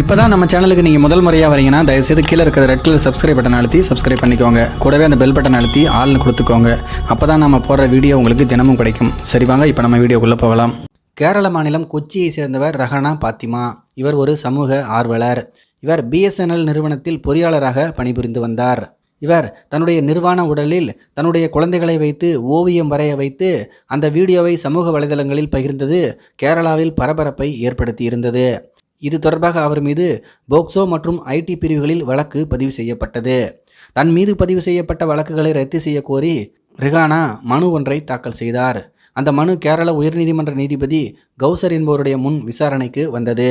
இப்போ தான் நம்ம சேனலுக்கு நீங்கள் முதல் முறையாக வரீங்கன்னா தயவுசெய்து கீழே இருக்கிற ரெட் கலர் சப்ஸ்கிரைப் பட்டன் அழுத்தி சப்ஸ்கிரைப் பண்ணிக்கோங்க. கூடவே அந்த பெல் பட்டன் அழுத்தி ஆள்னு கொடுத்துக்கோங்க. அப்போ தான் நம்ம போடுற வீடியோ உங்களுக்கு தினமும் கிடைக்கும். சரி வாங்க இப்போ நம்ம வீடியோக்குள்ளே போகலாம். கேரள மாநிலம் கொச்சியை சேர்ந்தவர் ரஹனா பாத்திமா. இவர் ஒரு சமூக ஆர்வலர். இவர் பிஎஸ்என்எல் நிறுவனத்தில் பொறியாளராக பணிபுரிந்து வந்தார். இவர் தன்னுடைய நிர்வாண உடலில் தன்னுடைய குழந்தைகளை வைத்து ஓவியம் வரைய வைத்து அந்த வீடியோவை சமூக வலைதளங்களில் பகிர்ந்தது கேரளாவில் பரபரப்பை ஏற்படுத்தி இருந்தது இது தொடர்பாக அவர் மீது போக்சோ மற்றும் ஐடி பிரிவுகளில் வழக்கு பதிவு செய்யப்பட்டது. தன் மீது பதிவு செய்யப்பட்ட வழக்குகளை ரத்து செய்ய கோரி ரிகானா மனு ஒன்றை தாக்கல் செய்தார். அந்த மனு கேரள உயர்நீதிமன்ற நீதிபதி கௌசர் என்பவருடைய முன் விசாரணைக்கு வந்தது.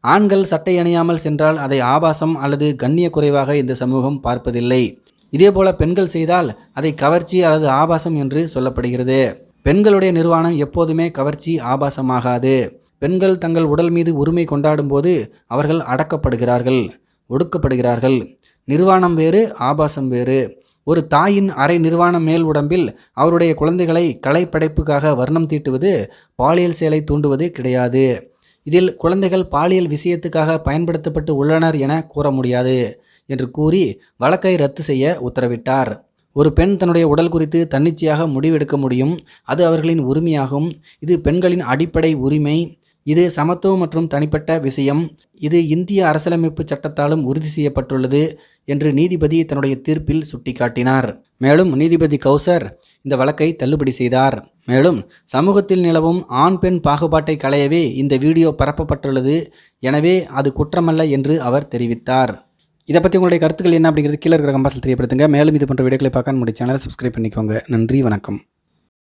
ஆண்கள் சட்டை அணியாமல் சென்றால் அதை ஆபாசம் அல்லது கண்ணிய குறைவாக இந்த சமூகம் பார்ப்பதில்லை. இதேபோல பெண்கள் செய்தால் அதை கவர்ச்சி அல்லது ஆபாசம் என்று சொல்லப்படுகிறது. பெண்களுடைய நிர்வாணம் எப்போதுமே கவர்ச்சி ஆபாசமாகாது. பெண்கள் தங்கள் உடல் மீது உரிமை கொண்டாடும் போது அவர்கள் அடக்கப்படுகிறார்கள் ஒடுக்கப்படுகிறார்கள். நிர்வாணம் வேறு ஆபாசம் வேறு. ஒரு தாயின் அரை நிர்வாண மேல் உடம்பில் அவருடைய குழந்தைகளை கலைப்படைப்புக்காக வர்ணம் தீட்டுவது பாலியல் செயலை தூண்டுவது கிடையாது. இதில் குழந்தைகள் பாலியல் விஷயத்துக்காக பயன்படுத்தப்பட்டு உள்ளனர் என கூற முடியாது என்று கூறி வழக்கை ரத்து செய்ய உத்தரவிட்டார். ஒரு பெண் தன்னுடைய உடல் குறித்து தன்னிச்சையாக முடிவெடுக்க முடியும். அது அவர்களின் உரிமையாகும். இது பெண்களின் அடிப்படை உரிமை. இது சமத்துவம் மற்றும் தனிப்பட்ட விஷயம். இது இந்திய அரசியலமைப்பு சட்டத்தாலும் உறுதி செய்யப்பட்டுள்ளது என்று நீதிபதி தன்னுடைய தீர்ப்பில் சுட்டிக்காட்டினார். மேலும் நீதிபதி கௌசர் இந்த வழக்கை தள்ளுபடி செய்தார். மேலும் சமூகத்தில் நிலவும் ஆண் பெண் பாகுபாட்டை களையவே இந்த வீடியோ பரப்பப்பட்டுள்ளது. எனவே அது குற்றமல்ல என்று அவர் தெரிவித்தார். இதை பற்றி உங்களுடைய கருத்துக்கள் என்ன அப்படிங்கிறது கீழே இருக்கிற கம்பாசில் தெரியப்படுத்துங்க. மேலும் இது போன்ற வீடியோக்களை பார்க்க நம்முடைய சேனலை சப்ஸ்கிரைப் பண்ணிக்கோங்க. நன்றி வணக்கம்.